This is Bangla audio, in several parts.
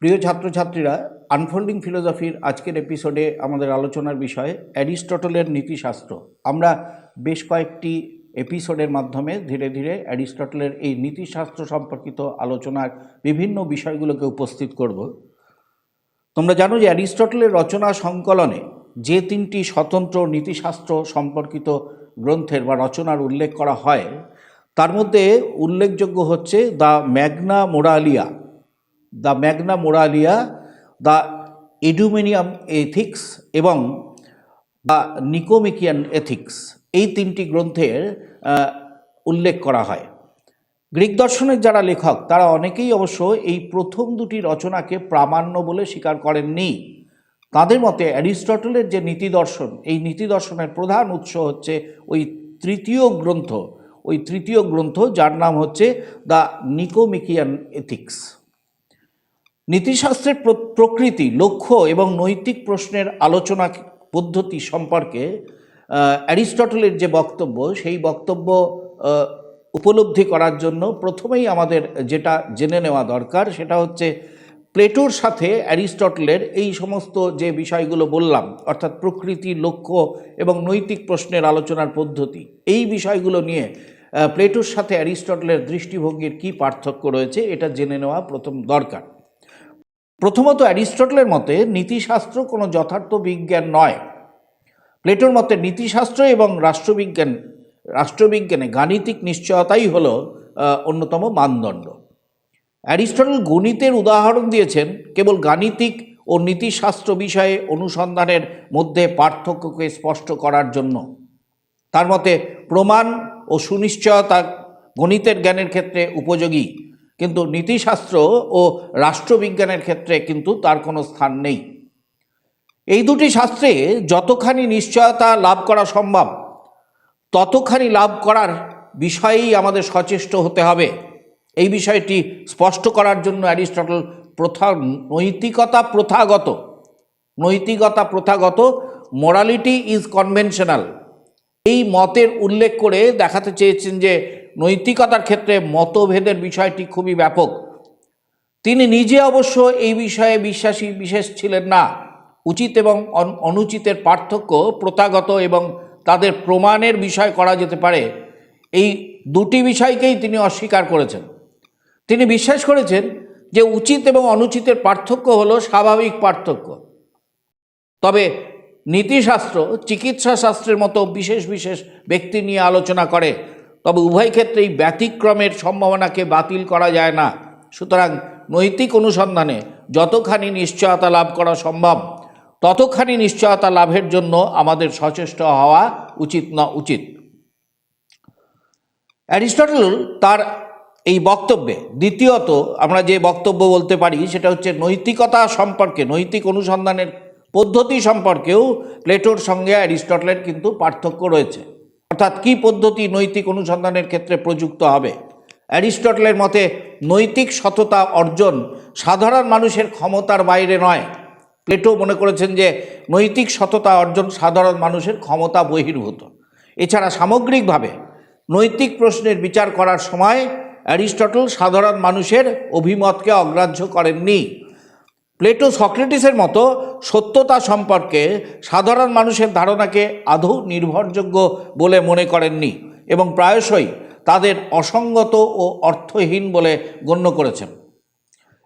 প্রিয় ছাত্রছাত্রীরা আনফোল্ডিং ফিলোসফির আজকের এপিসোডে আমাদের আলোচনার বিষয় অ্যারিস্টটলের নীতিশাস্ত্র। আমরা বেশ কয়েকটি এপিসোডের মাধ্যমে ধীরে ধীরে অ্যারিস্টটলের এই নীতিশাস্ত্র সম্পর্কিত আলোচনার বিভিন্ন বিষয়গুলোকে উপস্থিত করব। তোমরা জানো যে অ্যারিস্টটলের রচনা সংকলনে যে তিনটি স্বতন্ত্র নীতিশাস্ত্র সম্পর্কিত গ্রন্থের বা রচনার উল্লেখ করা হয় তার মধ্যে উল্লেখযোগ্য হচ্ছে the Magna Moralia. The Magna Moralia the Eudemian Ethics এবং দ্য নিকোমিকিয়ান এথিক্স। এই তিনটি গ্রন্থের উল্লেখ করা হয়। গ্রিক দর্শনের যারা লেখক, তারা অনেকেই অবশ্য এই প্রথম দুটি রচনাকে প্রামাণ্য বলে স্বীকার করেননি। তাদের মতে অ্যারিস্টটলের যে নীতি দর্শন, এই নীতি দর্শনের প্রধান উৎস হচ্ছে ওই তৃতীয় গ্রন্থ ওই তৃতীয় গ্রন্থ, যার নাম হচ্ছে দ্য নিকোমিকিয়ান এথিক্স। নীতিশাস্ত্রের প্র- প্রকৃতি, লক্ষ্য এবং নৈতিক প্রশ্নের আলোচনা পদ্ধতি সম্পর্কে অ্যারিস্টটলের যে বক্তব্য, সেই বক্তব্য উপলব্ধি করার জন্য প্রথমেই আমাদের যেটা জেনে নেওয়া দরকার, সেটা হচ্ছে প্লেটোর সাথে অ্যারিস্টটলের এই সমস্ত যে বিষয়গুলো বললাম, অর্থাৎ প্রকৃতি, লক্ষ্য এবং নৈতিক প্রশ্নের আলোচনার পদ্ধতি, এই বিষয়গুলো নিয়ে প্লেটোর সাথে অ্যারিস্টটলের দৃষ্টিভঙ্গির কী পার্থক্য রয়েছে এটা জেনে নেওয়া প্রথম দরকার। প্রথমত অ্যারিস্টটলের মতে নীতিশাস্ত্র কোনো যথার্থ বিজ্ঞান নয়। প্লেটোর মতে নীতিশাস্ত্র এবং রাষ্ট্রবিজ্ঞান, রাষ্ট্রবিজ্ঞানে গাণিতিক নিশ্চয়তাই হল অন্যতম মানদণ্ড। অ্যারিস্টটল গণিতের উদাহরণ দিয়েছেন, কেবল গাণিতিক ও নীতিশাস্ত্র বিষয়ে অনুসন্ধানের মধ্যে পার্থক্যকে স্পষ্ট করার জন্য। তার মতে, প্রমাণ ও সুনিশ্চয়তা গণিতের জ্ঞানের ক্ষেত্রে উপযোগী, কিন্তু নীতিশাস্ত্র ও রাষ্ট্রবিজ্ঞানের ক্ষেত্রে কিন্তু তার কোনো স্থান নেই। এই দুটি শাস্ত্রে যতখানি নিশ্চয়তা লাভ করা সম্ভব, ততখানি লাভ করার বিষয়েই আমাদের সচেষ্ট হতে হবে। এই বিষয়টি স্পষ্ট করার জন্য অ্যারিস্টটল প্রথা, নৈতিকতা প্রথাগত নৈতিকতা প্রথাগত মোরালিটি ইজ কনভেনশনাল এই মতের উল্লেখ করে দেখাতে চেয়েছেন যে নৈতিকতার ক্ষেত্রে মতভেদের বিষয়টি খুবই ব্যাপক। তিনি নিজে অবশ্য এই বিষয়ে বিশ্বাসী, বিশেষ ছিলেন না। উচিত এবং অন- অনুচিতের পার্থক্য প্রথাগত এবং তাদের প্রমাণের বিষয় করা যেতে পারে। এই দুটি বিষয়কেই তিনি অস্বীকার করেছেন। তিনি বিশ্বাস করেছেন যে উচিত এবং অনুচিতের পার্থক্য হলো স্বাভাবিক পার্থক্য। তবে নীতিশাস্ত্র চিকিৎসা শাস্ত্রের মতো বিশেষ বিশেষ ব্যক্তি নিয়ে আলোচনা করে, তবে উভয় ক্ষেত্রেই ব্যতিক্রমের সম্ভাবনাকে বাতিল করা যায় না। সুতরাং নৈতিক অনুসন্ধানে যতখানি নিশ্চয়তা লাভ করা সম্ভব, ততখানি নিশ্চয়তা লাভের জন্য আমাদের সচেষ্ট হওয়া উচিত না উচিত। অ্যারিস্টটল তার এই বক্তব্যে। দ্বিতীয়ত, আমরা যে বক্তব্য বলতে পারি, সেটা হচ্ছে নৈতিকতা সম্পর্কে, নৈতিক অনুসন্ধানের পদ্ধতি সম্পর্কেও প্লেটোর সঙ্গে অ্যারিস্টটলের কিন্তু পার্থক্য রয়েছে। অর্থাৎ কী পদ্ধতি নৈতিক অনুসন্ধানের ক্ষেত্রে প্রযুক্ত হবে? অ্যারিস্টটলের মতে, নৈতিক সততা অর্জন সাধারণ মানুষের ক্ষমতার বাইরে নয়। প্লেটো মনে করেছেন যে, নৈতিক সততা অর্জন সাধারণ মানুষের ক্ষমতা বহির্ভূত। এছাড়া সামগ্রিকভাবে, নৈতিক প্রশ্নের বিচার করার সময় অ্যারিস্টটল সাধারণ মানুষের অভিমতকে অগ্রাহ্য করেননি। প্লেটো সক্রেটিসের মতো সত্যতা সম্পর্কে সাধারণ মানুষের ধারণাকে আদৌ নির্ভরযোগ্য বলে মনে করেননি এবং প্রায়শই তাদের অসঙ্গত ও অর্থহীন বলে গণ্য করেছেন।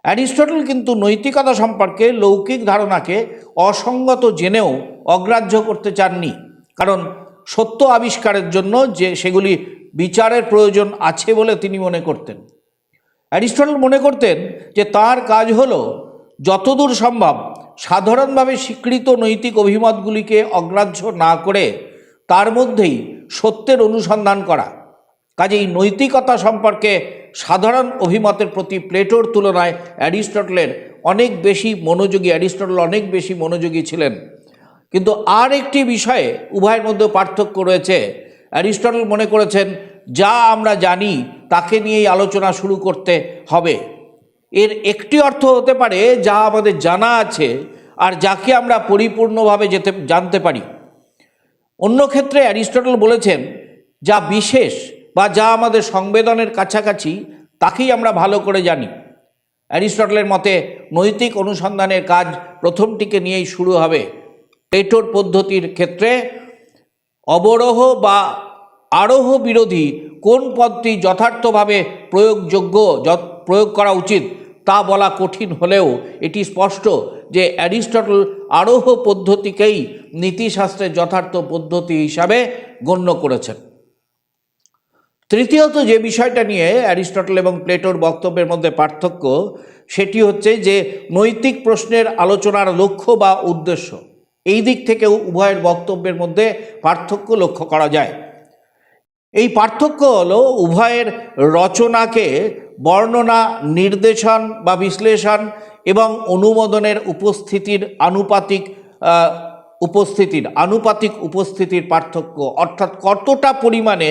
অ্যারিস্টটল কিন্তু নৈতিকতা সম্পর্কে লৌকিক ধারণাকে অসঙ্গত জেনেও অগ্রাহ্য করতে চাননি, কারণ সত্য আবিষ্কারের জন্য যে সেগুলি বিচারের প্রয়োজন আছে বলে তিনি মনে করতেন। অ্যারিস্টটল মনে করতেন যে তার কাজ হল যতদূর সম্ভব সাধারণভাবে স্বীকৃত নৈতিক অভিমতগুলিকে অগ্রাহ্য না করে তার মধ্যেই সত্যের অনুসন্ধান করা। কাজেই নৈতিকতা সম্পর্কে সাধারণ অভিমতের প্রতি প্লেটোর তুলনায় অ্যারিস্টটলের অনেক বেশি মনোযোগী, অ্যারিস্টটল অনেক বেশি মনোযোগী ছিলেন। কিন্তু আর একটি বিষয়ে উভয়ের মধ্যে পার্থক্য রয়েছে। অ্যারিস্টটল মনে করেছেন, যা আমরা জানি, তাকে নিয়েই আলোচনা শুরু করতে হবে। এর একটি অর্থ হতে পারে, যা আমাদের জানা আছে আর যাকে আমরা পরিপূর্ণভাবে যেতে, জানতে পারি। অন্য ক্ষেত্রে অ্যারিস্টটল বলেছেন, যা বিশেষ বা যা আমাদের সংবেদনের কাছাকাছি, তাকেই আমরা ভালো করে জানি। অ্যারিস্টটলের মতে, নৈতিক অনুসন্ধানের কাজ প্রথমটিকে নিয়েই শুরু হবে। প্লেটোর পদ্ধতির ক্ষেত্রে অবরোহ বা আরোহ বিরোধী কোন পদটি যথার্থভাবে প্রয়োগযোগ্য প্রয়োগ করা উচিত তা বলা কঠিন হলেও এটি স্পষ্ট যে অ্যারিস্টটল আরোহ পদ্ধতিকেই নীতিশাস্ত্রের যথার্থ পদ্ধতি হিসাবে গণ্য করেছেন। তৃতীয়ত যে বিষয়টা নিয়ে অ্যারিস্টটল এবং প্লেটোর বক্তব্যের মধ্যে পার্থক্য, সেটি হচ্ছে যে নৈতিক প্রশ্নের আলোচনার লক্ষ্য বা উদ্দেশ্য। এই দিক থেকেও উভয়ের বক্তব্যের মধ্যে পার্থক্য লক্ষ্য করা যায়। এই পার্থক্য হলো উভয়ের রচনাকে বর্ণনা, নির্দেশন বা বিশ্লেষণ এবং অনুমোদনের উপস্থিতির আনুপাতিক উপস্থিতির আনুপাতিক উপস্থিতির পার্থক্য। অর্থাৎ কতটা পরিমাণে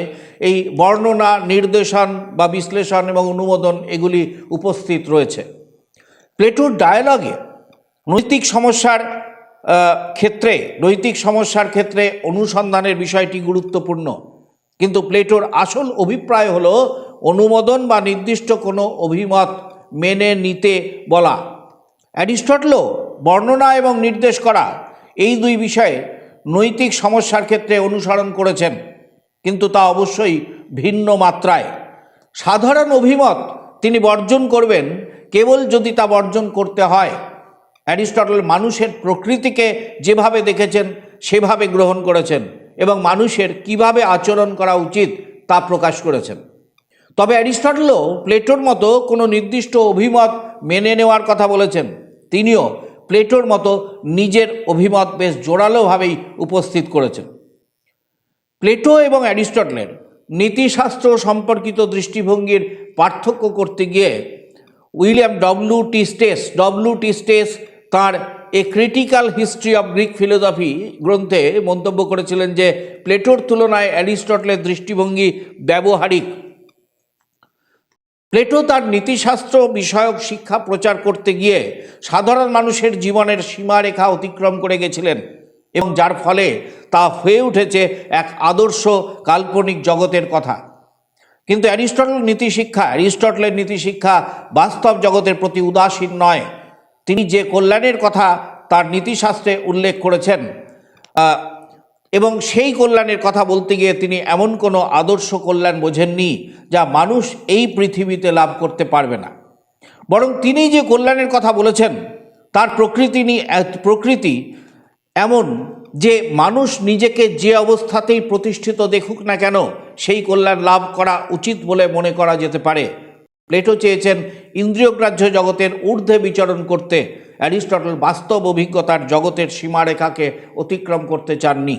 এই বর্ণনা, নির্দেশন বা বিশ্লেষণ এবং অনুমোদন এগুলি উপস্থিত রয়েছে। প্লেটোর ডায়ালগে নৈতিক সমস্যার ক্ষেত্রে, নৈতিক সমস্যার ক্ষেত্রে অনুসন্ধানের বিষয়টি গুরুত্বপূর্ণ। কিন্তু প্লেটোর আসল অভিপ্রায় হলো অনুমোদন বা নির্দিষ্ট কোনো অভিমত মেনে নিতে বলা। অ্যারিস্টটলও বর্ণনা এবং নির্দেশ করা এই দুই বিষয়ে নৈতিক সমস্যার ক্ষেত্রে অনুসরণ করেছেন, কিন্তু তা অবশ্যই ভিন্ন মাত্রায়। সাধারণ অভিমত তিনি বর্জন করবেন, কেবল যদি তা বর্জন করতে হয়। অ্যারিস্টটল মানুষের প্রকৃতিকে যেভাবে দেখেছেন, সেভাবে গ্রহণ করেছেন এবং মানুষের কীভাবে আচরণ করা উচিত তা প্রকাশ করেছেন। তবে অ্যারিস্টটলও প্লেটোর মতো কোনো নির্দিষ্ট অভিমত মেনে নেওয়ার কথা বলেছেন। তিনিও প্লেটোর মতো নিজের অভিমত বেশ জোরালোভাবেই উপস্থিত করেছেন। প্লেটো এবং অ্যারিস্টটলের নীতিশাস্ত্র সম্পর্কিত দৃষ্টিভঙ্গির পার্থক্য করতে গিয়ে William W T Stace, W T Stace তাঁর a critical history of Greek philosophy গ্রন্থে মন্তব্য করেছিলেন যে প্লেটোর তুলনায় অ্যারিস্টটলের দৃষ্টিভঙ্গি ব্যবহারিক। প্লেটো তার নীতিশাস্ত্র বিষয়ক শিক্ষা প্রচার করতে গিয়ে সাধারণ মানুষের জীবনের সীমারেখা অতিক্রম করে গেছিলেন এবং যার ফলে তা হয়ে উঠেছে এক আদর্শ কাল্পনিক জগতের কথা। কিন্তু অ্যারিস্টটল নীতিশিক্ষা, অ্যারিস্টটলের নীতিশিক্ষা বাস্তব জগতের প্রতি উদাসীন নয়। তিনি যে কল্যাণের কথা তার নীতিশাস্ত্রে উল্লেখ করেছেন এবং সেই কল্যাণের কথা বলতে গিয়ে তিনি এমন কোনো আদর্শ কল্যাণ বোঝেননি যা মানুষ এই পৃথিবীতে লাভ করতে পারবে না। বরং তিনি যে কল্যাণের কথা বলেছেন, তার প্রকৃতি নি- এ- প্রকৃতি এমন যে মানুষ নিজেকে যে অবস্থাতেই প্রতিষ্ঠিত দেখুক না কেন, সেই কল্যাণ লাভ করা উচিত বলে মনে করা যেতে পারে। প্লেটো চেয়েছেন ইন্দ্রিয়গ্রাহ্য জগতের ঊর্ধ্বে বিচরণ করতে। অ্যারিস্টটল বাস্তব অভিজ্ঞতার জগতের সীমারেখাকে অতিক্রম করতে চাননি।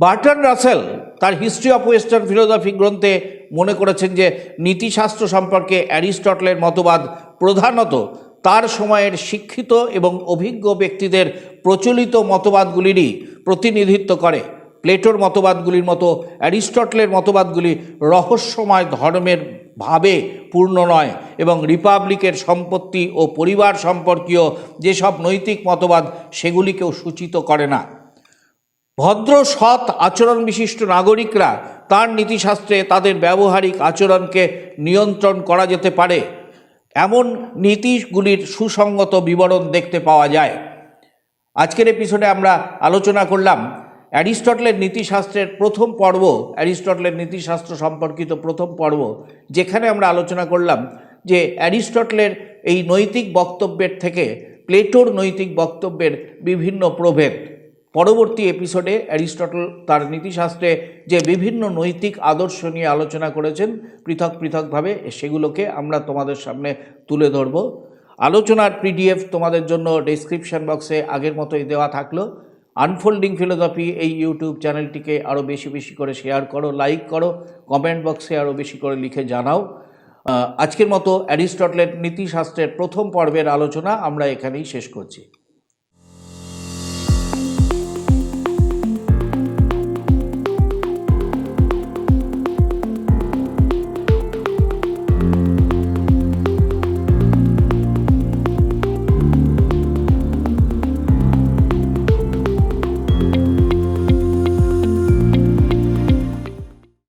বার্টন রাসেল তার হিস্ট্রি অফ ওয়েস্টার্ন ফিলোসফি গ্রন্থে মনে করেছেন যে, নীতিশাস্ত্র সম্পর্কে অ্যারিস্টটলের মতবাদ প্রধানত তার সময়ের শিক্ষিত এবং অভিজ্ঞ ব্যক্তিদের প্রচলিত মতবাদগুলিরই প্রতিনিধিত্ব করে। প্লেটোর মতবাদগুলির মতো, অ্যারিস্টটলের মতবাদগুলি রহস্যময় ধর্মের ভাবে পূর্ণ নয় এবং রিপাবলিকের সম্পত্তি ও পরিবার সম্পর্কীয় যেসব নৈতিক মতবাদ সেগুলিকেও সূচিত করে না। ভদ্র, সৎ আচরণ বিশিষ্ট নাগরিকরা তার নীতিশাস্ত্রে তাদের ব্যবহারিক আচরণকে নিয়ন্ত্রণ করা যেতে পারে। এমন নীতিগুলির সুসঙ্গত বিবরণ দেখতে পাওয়া যায়। আজকের এপিসোডে আমরা আলোচনা করলাম অ্যারিস্টটলের নীতিশাস্ত্রের প্রথম পর্ব, অ্যারিস্টটলের নীতিশাস্ত্র সম্পর্কিত প্রথম পর্ব, যেখানে আমরা আলোচনা করলাম যে অ্যারিস্টটলের এই নৈতিক বক্তব্যের থেকে, প্লেটোর নৈতিক বক্তব্যের বিভিন্ন প্রভেদ। পরবর্তী এপিসোডে অ্যারিস্টটল তার নীতিশাস্ত্রে যে বিভিন্ন নৈতিক আদর্শ নিয়ে আলোচনা করেছেন, পৃথক পৃথকভাবে সেগুলোকে আমরা তোমাদের সামনে তুলে ধরব। আলোচনার পিডিএফ তোমাদের জন্য ডেসক্রিপশন বক্সে আগের মতোই দেওয়া থাকল। আনফোল্ডিং ফিলোসফি এই ইউটিউব চ্যানেলটিকে আরও বেশি বেশি করে শেয়ার করো লাইক করো কমেন্ট বক্সে আরও বেশি করে লিখে জানাও। আজকের মতো অ্যারিস্টটলের নীতিশাস্ত্রের প্রথম পর্বের আলোচনা আমরা এখানেই শেষ করছি।